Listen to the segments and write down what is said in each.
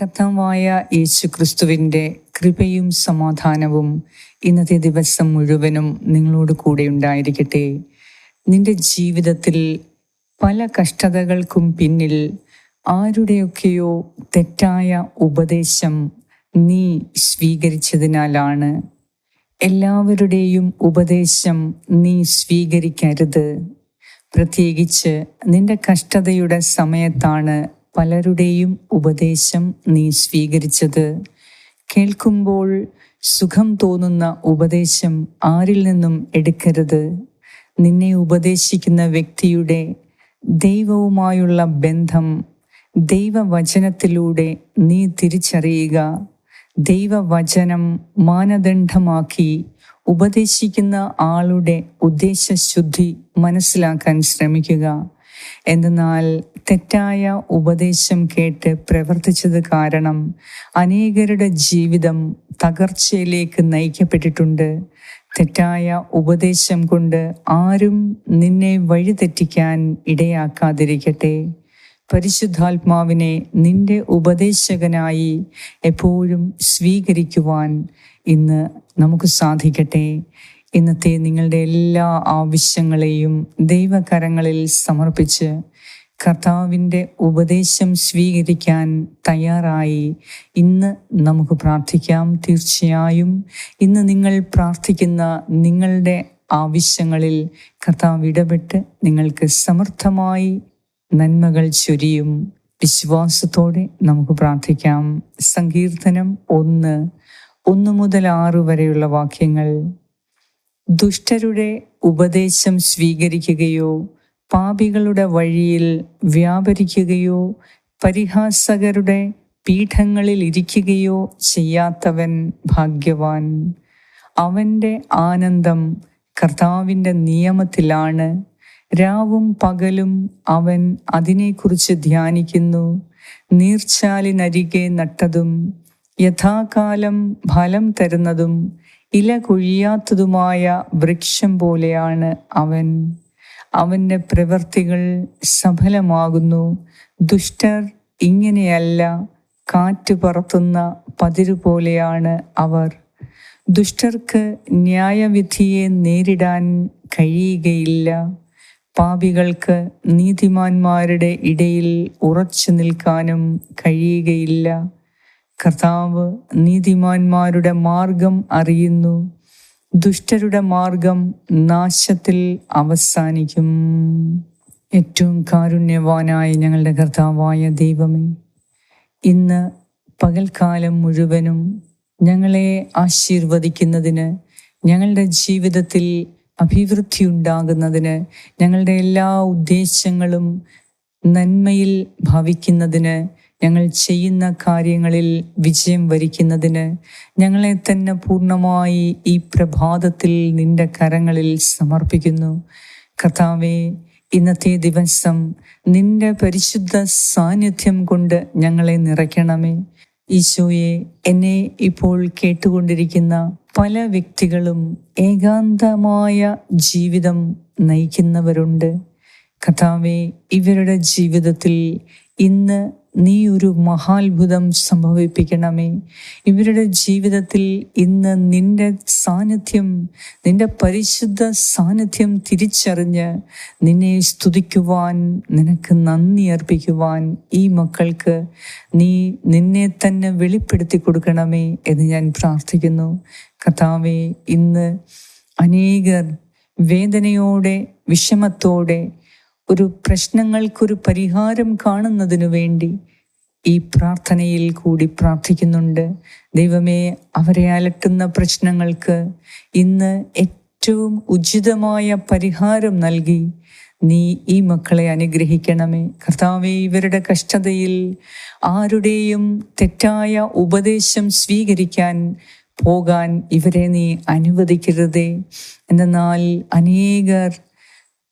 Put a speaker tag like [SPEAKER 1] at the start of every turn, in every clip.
[SPEAKER 1] കർത്താവായ യേശു ക്രിസ്തുവിന്റെ കൃപയും സമാധാനവും ഇന്നത്തെ ദിവസം മുഴുവനും നിങ്ങളോട് കൂടെ ഉണ്ടായിരിക്കട്ടെ. നിന്റെ ജീവിതത്തിൽ പല കഷ്ടതകൾക്കും പിന്നിൽ ആരുടെയൊക്കെയോ തെറ്റായ ഉപദേശം നീ സ്വീകരിച്ചതിനാലാണ്. എല്ലാവരുടെയും ഉപദേശം നീ സ്വീകരിക്കരുത്. പ്രത്യേകിച്ച് നിന്റെ കഷ്ടതയുടെ സമയത്താണ് പലരുടെയും ഉപദേശം നീ സ്വീകരിച്ചത്. കേൾക്കുമ്പോൾ സുഖം തോന്നുന്ന ഉപദേശം ആരിൽ നിന്നും എടുക്കരുത്. നിന്നെ ഉപദേശിക്കുന്ന വ്യക്തിയുടെ ദൈവവുമായുള്ള ബന്ധം ദൈവവചനത്തിലൂടെ നീ തിരിച്ചറിയുക. ദൈവവചനം മാനദണ്ഡമാക്കി ഉപദേശിക്കുന്ന ആളുടെ ഉദ്ദേശശുദ്ധി മനസ്സിലാക്കാൻ ശ്രമിക്കുക. എന്നാൽ തെറ്റായ ഉപദേശം കേട്ട് പ്രവർത്തിച്ചത് കാരണം അനേകരുടെ ജീവിതം തകർച്ചയിലേക്ക് നയിക്കപ്പെട്ടിട്ടുണ്ട്. തെറ്റായ ഉപദേശം കൊണ്ട് ആരും നിന്നെ വഴിതെറ്റിക്കാൻ ഇടയാക്കാതിരിക്കട്ടെ. പരിശുദ്ധാത്മാവിനെ നിന്റെ ഉപദേശകനായി എപ്പോഴും സ്വീകരിക്കുവാൻ ഇന്ന് നമുക്ക് സാധിക്കട്ടെ. ഇന്നത്തെ നിങ്ങളുടെ എല്ലാ ആവശ്യങ്ങളെയും ദൈവകരങ്ങളിൽ സമർപ്പിച്ച് കർത്താവിന്റെ ഉപദേശം സ്വീകരിക്കാൻ തയ്യാറായി. ഇന്ന് നമുക്ക് പ്രാർത്ഥിക്കാം. തീർച്ചയായും ഇന്ന് നിങ്ങൾ പ്രാർത്ഥിക്കുന്ന നിങ്ങളുടെ ആവശ്യങ്ങളിൽ കർത്താവ് ഇടപെട്ട് നിങ്ങൾക്ക് സമർത്ഥമായി നന്മകൾ ചൊരിയും. വിശ്വാസത്തോടെ നമുക്ക് പ്രാർത്ഥിക്കാം. സങ്കീർത്തനം ഒന്ന് ഒന്ന് മുതൽ ആറ് വരെയുള്ള വാക്യങ്ങൾ. ദുഷ്ടരുടെ ഉപദേശം സ്വീകരിക്കുകയോ പാപികളുടെ വഴിയിൽ വ്യാപരിക്കുകയോ പരിഹാസകരുടെ പീഠങ്ങളിൽ ഇരിക്കുകയോ ചെയ്യാത്തവൻ ഭാഗ്യവാൻ. അവന്റെ ആനന്ദം കർത്താവിന്റെ നിയമത്തിലാണ്. രാവും പകലും അവൻ അതിനെക്കുറിച്ച് ധ്യാനിക്കുന്നു. നീർച്ചാലിനരികെ നട്ടതും യഥാകാലം ഫലം തരുന്നതും ഇല കൊഴിയാത്തതുമായ വൃക്ഷം പോലെയാണ് അവൻ. അവന്റെ പ്രവൃത്തികൾ സഫലമാകുന്നു. ദുഷ്ടർ ഇങ്ങനെയല്ല കാറ്റ് പറത്തുന്ന പതിരു പോലെയാണ് അവർ. ദുഷ്ടർക്ക് ന്യായവിധിയെ നേരിടാൻ കഴിയുകയില്ല. പാപികൾക്ക് നീതിമാന്മാരുടെ ഇടയിൽ ഉറച്ചു നിൽക്കാനും കഴിയുകയില്ല. കർത്താവ് നീതിമാന്മാരുടെ മാർഗം അറിയുന്നു. ദുഷ്ടരുടെ മാർഗം നാശത്തിൽ അവസാനിക്കും. ഏറ്റവും കാരുണ്യവാനായ ഞങ്ങളുടെ കർത്താവായ ദൈവമേ ഇന്ന് പകൽക്കാലം മുഴുവനും ഞങ്ങളെ ആശീർവദിക്കുന്നതിന് ഞങ്ങളുടെ ജീവിതത്തിൽ അഭിവൃദ്ധി ഉണ്ടാകുന്നതിന് ഞങ്ങളുടെ എല്ലാ ഉദ്ദേശങ്ങളും നന്മയിൽ ഭവിക്കുന്നതിന് ഞങ്ങൾ ചെയ്യുന്ന കാര്യങ്ങളിൽ വിജയം വരിക്കുന്നതിന് ഞങ്ങളെ തന്നെ പൂർണമായി ഈ പ്രഭാതത്തിൽ നിന്റെ കരങ്ങളിൽ സമർപ്പിക്കുന്നു. കഥാവെ ഇന്നത്തെ ദിവസം നിന്റെ പരിശുദ്ധ സാന്നിധ്യം കൊണ്ട് ഞങ്ങളെ നിറയ്ക്കണമേ. ഈശോയെ എന്നെ ഇപ്പോൾ കേട്ടുകൊണ്ടിരിക്കുന്ന പല വ്യക്തികളും ഏകാന്തമായ ജീവിതം നയിക്കുന്നവരുണ്ട്. കഥാവെ ഇവരുടെ ജീവിതത്തിൽ ഇന്ന് നീ ഒരു മഹാത്ഭുതം സംഭവിപ്പിക്കണമേ. ഇവരുടെ ജീവിതത്തിൽ ഇന്ന് നിന്റെ സാന്നിധ്യം നിന്റെ പരിശുദ്ധ സാന്നിധ്യം തിരിച്ചറിഞ്ഞ് നിന്നെ സ്തുതിക്കുവാൻ നിനക്ക് നന്ദി അർപ്പിക്കുവാൻ ഈ മക്കൾക്ക് നീ നിന്നെ തന്നെ വെളിപ്പെടുത്തി കൊടുക്കണമേ എന്ന് ഞാൻ പ്രാർത്ഥിക്കുന്നു. കഥാവെ ഇന്ന് അനേകർ വേദനയോടെ വിഷമത്തോടെ ഒരു പ്രശ്നങ്ങൾക്കൊരു പരിഹാരം കാണുന്നതിനു വേണ്ടി ഈ പ്രാർത്ഥനയിൽ കൂടി പ്രാർത്ഥിക്കുന്നുണ്ട്. ദൈവമേ അവരെ അലട്ടുന്ന പ്രശ്നങ്ങൾക്ക് ഇന്ന് ഏറ്റവും ഉചിതമായ പരിഹാരം നൽകി. നീ ഈ മക്കളെ അനുഗ്രഹിക്കണമേ. കർത്താവെ ഇവരുടെ കഷ്ടതയിൽ ആരുടെയും തെറ്റായ ഉപദേശം സ്വീകരിക്കാൻ പോകാൻ ഇവരെ നീ അനുവദിക്കരുതേ. എന്നാൽ അനേകർ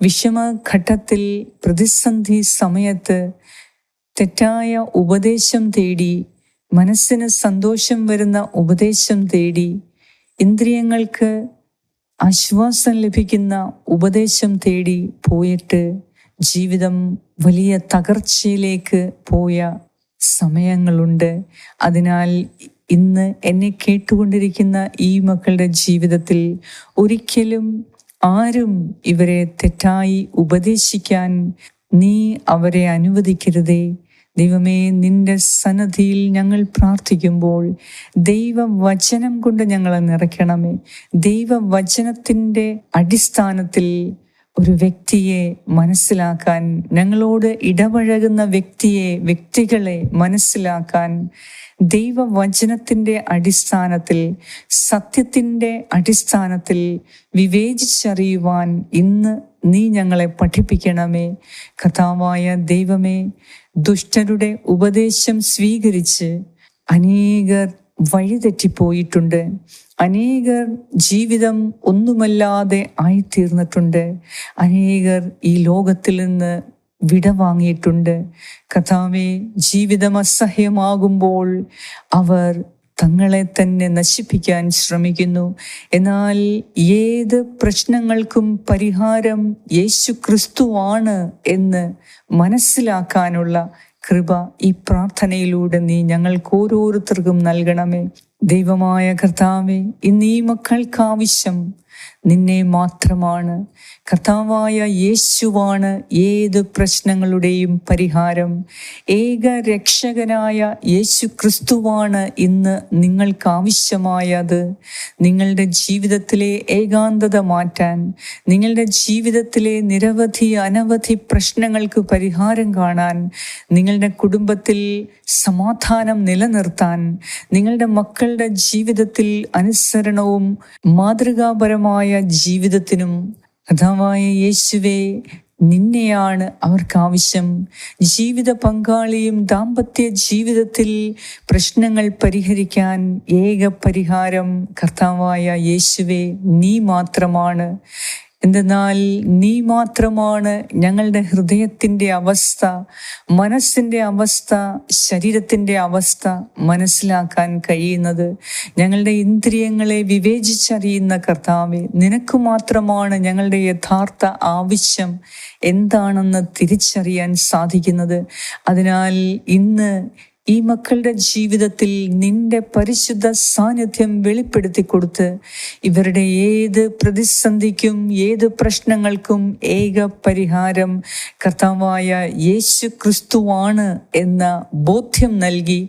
[SPEAKER 1] വിഷമഘട്ടത്തിൽ പ്രതിസന്ധി സമയത്ത് തെറ്റായ ഉപദേശം തേടി മനസ്സിന് സന്തോഷം വരുന്ന ഉപദേശം തേടി ഇന്ദ്രിയങ്ങൾക്ക് ആശ്വാസം ലഭിക്കുന്ന ഉപദേശം തേടി പോയിട്ട് ജീവിതം വലിയ തകർച്ചയിലേക്ക് പോയ സമയങ്ങളുണ്ട്. അതിനാൽ ഇന്ന് എന്നെ കേട്ടുകൊണ്ടിരിക്കുന്ന ഈ മക്കളുടെ ജീവിതത്തിൽ ഒരിക്കലും ആരും ഇവരെ തെറ്റായി ഉപദേശിക്കാൻ നീ അവരെ അനുവദിക്കരുതേ. ദൈവമേ നിന്റെ സന്നദ്ധിയിൽ ഞങ്ങൾ പ്രാർത്ഥിക്കുമ്പോൾ ദൈവവചനം കൊണ്ട് ഞങ്ങളെ നിറയ്ക്കണമേ. ദൈവവചനത്തിന്റെ അടിസ്ഥാനത്തിൽ ഒരു വ്യക്തിയെ മനസ്സിലാക്കാൻ ഞങ്ങളോട് ഇടപഴകുന്ന വ്യക്തിയെ വ്യക്തികളെ മനസ്സിലാക്കാൻ ദൈവവചനത്തിന്റെ അടിസ്ഥാനത്തിൽ സത്യത്തിന്റെ അടിസ്ഥാനത്തിൽ വിവേചിച്ചറിയുവാൻ ഇന്ന് നീ ഞങ്ങളെ പഠിപ്പിക്കണമേ. കഥാവായ ദൈവമേ ദുഷ്ടരുടെ ഉപദേശം സ്വീകരിച്ച് അനേകർ വഴിതെറ്റിപ്പോയിട്ടുണ്ട്. അനേകർ ജീവിതം ഒന്നുമല്ലാതെ ആയിത്തീർന്നിട്ടുണ്ട്. അനേകർ ഈ ലോകത്തിൽ നിന്ന് വിടവാങ്ങിയിട്ടുണ്ട്. കഥാവെ ജീവിതം അസഹ്യമാകുമ്പോൾ അവർ തങ്ങളെ തന്നെ നശിപ്പിക്കാൻ ശ്രമിക്കുന്നു. എന്നാൽ ഏത് പ്രശ്നങ്ങൾക്കും പരിഹാരം യേശു ക്രിസ്തുവാണ് എന്ന് മനസ്സിലാക്കാനുള്ള കൃപ ഈ പ്രാർത്ഥനയിലൂടെ നീ ഞങ്ങൾക്ക് ഓരോരുത്തർക്കും നൽകണമേ. ദൈവമായ കർത്താവെ ഇന്ന് ഈ മക്കൾക്ക് ആവശ്യം നിന്നെ മാത്രമാണ്. കർത്താവായ യേശുവാണ് ഏത് പ്രശ്നങ്ങളുടെയും പരിഹാരം. ഏക രക്ഷകനായ യേശു ക്രിസ്തുവാണ് ഇന്ന് നിങ്ങൾക്ക് ആവശ്യമായത് നിങ്ങളുടെ ജീവിതത്തിലെ ഏകാന്തത മാറ്റാൻ നിങ്ങളുടെ ജീവിതത്തിലെ നിരവധി അനവധി പ്രശ്നങ്ങൾക്ക് പരിഹാരം കാണാൻ നിങ്ങളുടെ കുടുംബത്തിൽ സമാധാനം നിലനിർത്താൻ നിങ്ങളുടെ മക്കളുടെ ജീവിതത്തിൽ അനുസരണവും മാതൃകാപരമായ ജീവിതത്തിനും കഥാവായ യേശുവെ നിന്നെയാണ് അവർക്ക് ആവശ്യം. ജീവിത പങ്കാളിയും ദാമ്പത്യ ജീവിതത്തിൽ പ്രശ്നങ്ങൾ പരിഹരിക്കാൻ ഏക പരിഹാരം കർത്താവായ യേശുവെ നീ മാത്രമാണ്. എന്തെന്നാൽ നീ മാത്രമാണ് ഞങ്ങളുടെ ഹൃദയത്തിന്റെ അവസ്ഥ മനസ്സിന്റെ അവസ്ഥ ശരീരത്തിന്റെ അവസ്ഥ മനസ്സിലാക്കാൻ കഴിയുന്നത്. ഞങ്ങളുടെ ഇന്ദ്രിയങ്ങളെ വിവേചിച്ചറിയുന്ന കർത്താവെ നിനക്ക് മാത്രമാണ് ഞങ്ങളുടെ യഥാർത്ഥ ആവശ്യം എന്താണെന്ന് തിരിച്ചറിയാൻ സാധിക്കുന്നത്. അതിനാൽ ഇന്ന് ഈ മക്കളുടെ ജീവിതത്തിൽ നിന്റെ പരിശുദ്ധ സാന്നിധ്യം വെളിപ്പെടുത്തി കൊടുത്ത് ഇവരുടെ ഏത് പ്രതിസന്ധിക്കും ഏത് പ്രശ്നങ്ങൾക്കും ഏക പരിഹാരം കർത്താവായ യേശു ക്രിസ്തുവാണ് എന്ന ബോധ്യം നൽകി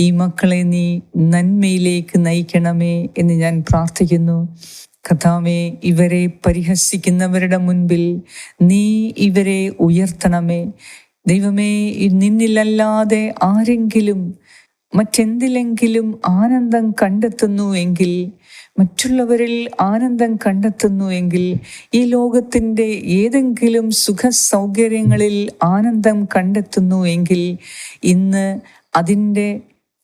[SPEAKER 1] ഈ മക്കളെ നീ നന്മയിലേക്ക് നയിക്കണമേ എന്ന് ഞാൻ പ്രാർത്ഥിക്കുന്നു. കഥാവെ ഇവരെ പരിഹസിക്കുന്നവരുടെ മുൻപിൽ നീ ഇവരെ ഉയർത്തണമേ. ദൈവമേ നിന്നിലല്ലാതെ ആരെങ്കിലും മറ്റെന്തിലെങ്കിലും ആനന്ദം കണ്ടെത്തുന്നു എങ്കിൽ മറ്റുള്ളവരിൽ ആനന്ദം കണ്ടെത്തുന്നു എങ്കിൽ ഈ ലോകത്തിന്റെ ഏതെങ്കിലും സുഖ സൗകര്യങ്ങളിൽ ആനന്ദം കണ്ടെത്തുന്നു എങ്കിൽ ഇന്ന് അതിന്റെ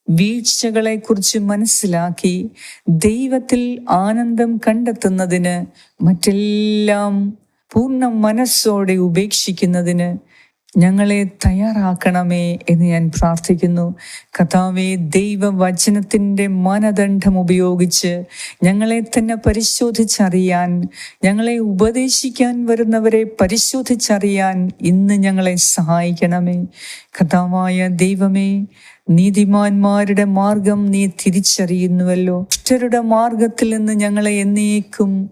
[SPEAKER 1] വീഴ്ചകളെക്കുറിച്ച് മനസ്സിലാക്കി ദൈവത്തിൽ ആനന്ദം കണ്ടെത്തുന്നതിന് മറ്റെല്ലാം പൂർണ മനസ്സോടെ ഉപേക്ഷിക്കുന്നതിന് ഞങ്ങളെ തയ്യാറാക്കണമേ എന്ന് ഞാൻ പ്രാർത്ഥിക്കുന്നു. കഥാവെ ദൈവവചനത്തിന്റെ മാനദണ്ഡം ഉപയോഗിച്ച് ഞങ്ങളെ തന്നെ പരിശോധിച്ചറിയാൻ ഞങ്ങളെ ഉപദേശിക്കാൻ വരുന്നവരെ പരിശോധിച്ചറിയാൻ ഇന്ന് ഞങ്ങളെ സഹായിക്കണമേ. കഥാവായ ദൈവമേ നീതിമാന്മാരുടെ മാർഗം നീ തിരിച്ചറിയുന്നുവല്ലോ. ഇഷ്ടരുടെ മാർഗത്തിൽ നിന്ന് ഞങ്ങളെ എന്നേക്കും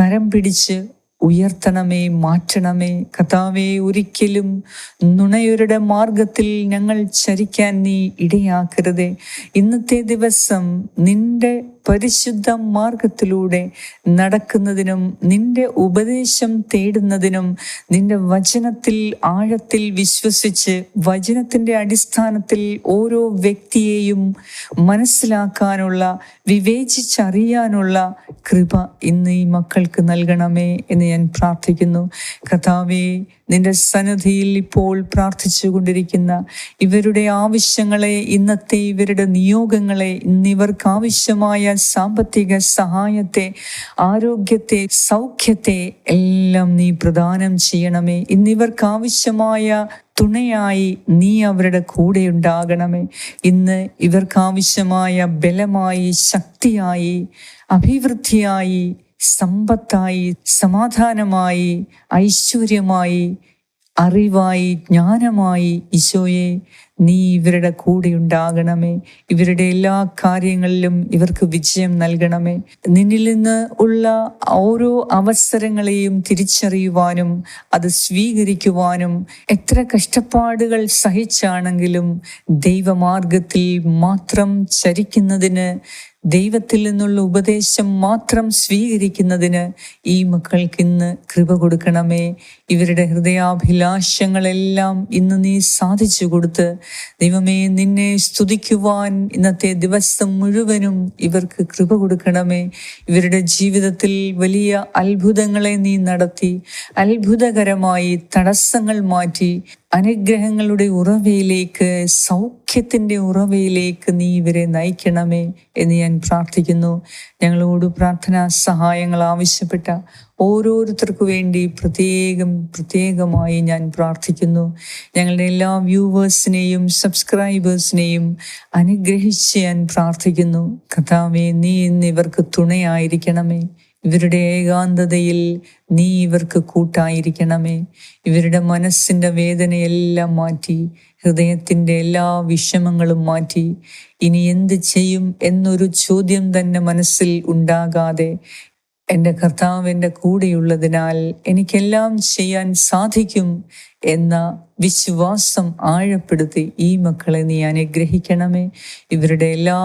[SPEAKER 1] കരം പിടിച്ച് ഉയർത്തണമേ മാറ്റണമേ. കഥാവേ ഒരിക്കലും നുണയരുടെ മാർഗത്തിൽ ഞങ്ങൾ ചരിക്കാൻ നീ ഇടയാക്കരുതേ. ഇന്നത്തെ ദിവസം നിന്റെ പരിശുദ്ധ മാർഗത്തിലൂടെ നടക്കുന്നതിനും നിന്റെ ഉപദേശം തേടുന്നതിനും നിന്റെ വചനത്തിൽ ആഴത്തിൽ വിശ്വസിച്ച് വചനത്തിന്റെ അടിസ്ഥാനത്തിൽ ഓരോ വ്യക്തിയെയും മനസ്സിലാക്കാനുള്ള വിവേചിച്ചറിയാനുള്ള കൃപ ഇന്ന് ഈ മക്കൾക്ക് നൽകണമേ എന്ന് ഞാൻ പ്രാർത്ഥിക്കുന്നു. കഥാവേ നിന്റെ സന്നിധിയിൽ ഇപ്പോൾ പ്രാർത്ഥിച്ചു കൊണ്ടിരിക്കുന്ന ഇവരുടെ ആവശ്യങ്ങളെ ഇന്നത്തെ ഇവരുടെ നിയോഗങ്ങളെ ഇന്നിവർക്ക് ആവശ്യമായ സാമ്പത്തിക സഹായത്തെ ആരോഗ്യത്തെ സൗഖ്യത്തെ എല്ലാം നീ പ്രദാനം ചെയ്യണമേ. ഇന്നിവർക്ക് ആവശ്യമായ തുണയായി നീ അവരുടെ കൂടെ ഉണ്ടാകണമേ. ഇന്ന് ഇവർക്ക് ആവശ്യമായ ബലമായി ശക്തിയായി അഭിവൃദ്ധിയായി സമ്പത്തായി സമാധാനമായി ഐശ്വര്യമായി അറിവായി ജ്ഞാനമായി ഈശോയെ നീ ഇവരുടെ കൂടെ ഉണ്ടാകണമേ. ഇവരുടെ എല്ലാ കാര്യങ്ങളിലും ഇവർക്ക് വിജയം നൽകണമേ. നിന്നിൽ നിന്ന് ഉള്ള ഓരോ അവസരങ്ങളെയും തിരിച്ചറിയുവാനും അത് സ്വീകരിക്കുവാനും എത്ര കഷ്ടപ്പാടുകൾ സഹിച്ചാണെങ്കിലും ദൈവമാർഗത്തിൽ മാത്രം ചരിക്കുന്നതിന് ദൈവത്തിൽ നിന്നുള്ള ഉപദേശം മാത്രം സ്വീകരിക്കുന്നതിന് ഈ മക്കൾക്ക് ഇന്ന് കൃപ കൊടുക്കണമേ. ഇവരുടെ ഹൃദയാഭിലാഷങ്ങളെല്ലാം ഇന്ന് നീ സാധിച്ചു കൊടുത്ത് ദൈവമേ നിന്നെ സ്തുതിക്കുവാൻ ഇന്നത്തെ ദിവസം മുഴുവനും ഇവർക്ക് കൃപ കൊടുക്കണമേ. ഇവരുടെ ജീവിതത്തിൽ വലിയ അത്ഭുതങ്ങളെ നീ നടത്തി അത്ഭുതകരമായി തടസ്സങ്ങൾ മാറ്റി അനുഗ്രഹങ്ങളുടെ ഉറവയിലേക്ക് സൗഖ്യത്തിന്റെ ഉറവയിലേക്ക് നീ ഇവരെ നയിക്കണമേ എന്ന് ഞാൻ പ്രാർത്ഥിക്കുന്നു. ഞങ്ങളോട് പ്രാർത്ഥനാ സഹായങ്ങൾ ആവശ്യപ്പെട്ട ഓരോരുത്തർക്കു വേണ്ടി പ്രത്യേകം പ്രത്യേകമായി ഞാൻ പ്രാർത്ഥിക്കുന്നു. ഞങ്ങളുടെ എല്ലാ വ്യൂവേഴ്സിനെയും സബ്സ്ക്രൈബേഴ്സിനെയും അനുഗ്രഹിച്ച് ഞാൻ പ്രാർത്ഥിക്കുന്നു. കഥാവെ നീ ഇന്ന് തുണയായിരിക്കണമേ. ഇവരുടെ ഏകാന്തതയിൽ നീ ഇവർക്ക് കൂട്ടായിരിക്കണമേ. ഇവരുടെ മനസ്സിന്റെ വേദനയെല്ലാം മാറ്റി ഹൃദയത്തിന്റെ എല്ലാ വിഷമങ്ങളും മാറ്റി. ഇനി എന്ത് ചെയ്യും എന്നൊരു ചോദ്യം തന്നെ മനസ്സിൽ ഉണ്ടാകാതെ എന്റെ കർത്താവ് എന്റെ കൂടെയുള്ളതിനാൽ എനിക്കെല്ലാം ചെയ്യാൻ സാധിക്കും എന്ന വിശ്വാസം ആഴപ്പെടുത്തി ഈ മക്കളെ നീ അനുഗ്രഹിക്കണമേ. ഇവരുടെ എല്ലാ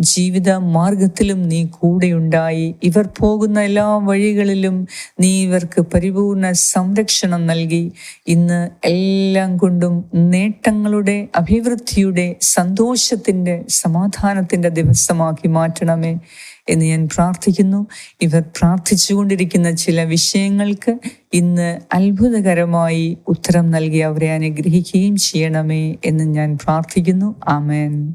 [SPEAKER 1] ജീവിത മാർഗത്തിലും നീ കൂടെയുണ്ടായി. ഇവർ പോകുന്ന എല്ലാ വഴികളിലും നീ ഇവർക്ക് പരിപൂർണ സംരക്ഷണം നൽകി. ഇന്ന് എല്ലാം കൊണ്ടും നേട്ടങ്ങളുടെ അഭിവൃദ്ധിയുടെ സന്തോഷത്തിന്റെ സമാധാനത്തിന്റെ ദിവസമാക്കി മാറ്റണമേ എന്ന് ഞാൻ പ്രാർത്ഥിക്കുന്നു. ഇവർ പ്രാർത്ഥിച്ചുകൊണ്ടിരിക്കുന്ന ചില വിഷയങ്ങൾക്ക് ഇന്ന് അത്ഭുതകരമായി ഉത്തരം നൽകി അവരെ അനുഗ്രഹിക്കുകയും ചെയ്യണമേ എന്ന് ഞാൻ പ്രാർത്ഥിക്കുന്നു. ആമേൻ.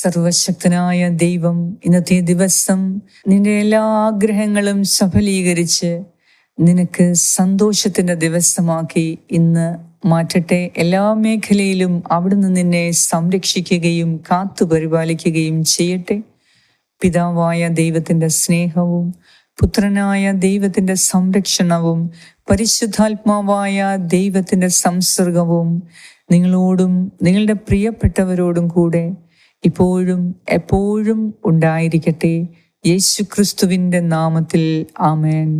[SPEAKER 1] സർവശക്തനായ ദൈവം ഇന്നത്തെ ദിവസം നിന്റെ എല്ലാ ആഗ്രഹങ്ങളും സഫലീകരിച്ച് നിനക്ക് സന്തോഷത്തിന്റെ ദിവസമാക്കി ഇന്ന് മാറ്റട്ടെ. എല്ലാ മേഖലയിലും അവിടുന്ന് നിന്നെ സംരക്ഷിക്കുകയും കാത്തു പരിപാലിക്കുകയും ചെയ്യട്ടെ. പിതാവായ ദൈവത്തിന്റെ സ്നേഹവും പുത്രനായ ദൈവത്തിന്റെ സംരക്ഷണവും പരിശുദ്ധാത്മാവായ ദൈവത്തിന്റെ സംസർഗവും നിങ്ങളോടും നിങ്ങളുടെ പ്രിയപ്പെട്ടവരോടും കൂടെ ഇപ്പോഴും എപ്പോഴും ഉണ്ടായിരിക്കട്ടെ. യേശുക്രിസ്തുവിന്റെ നാമത്തിൽ ആമേൻ.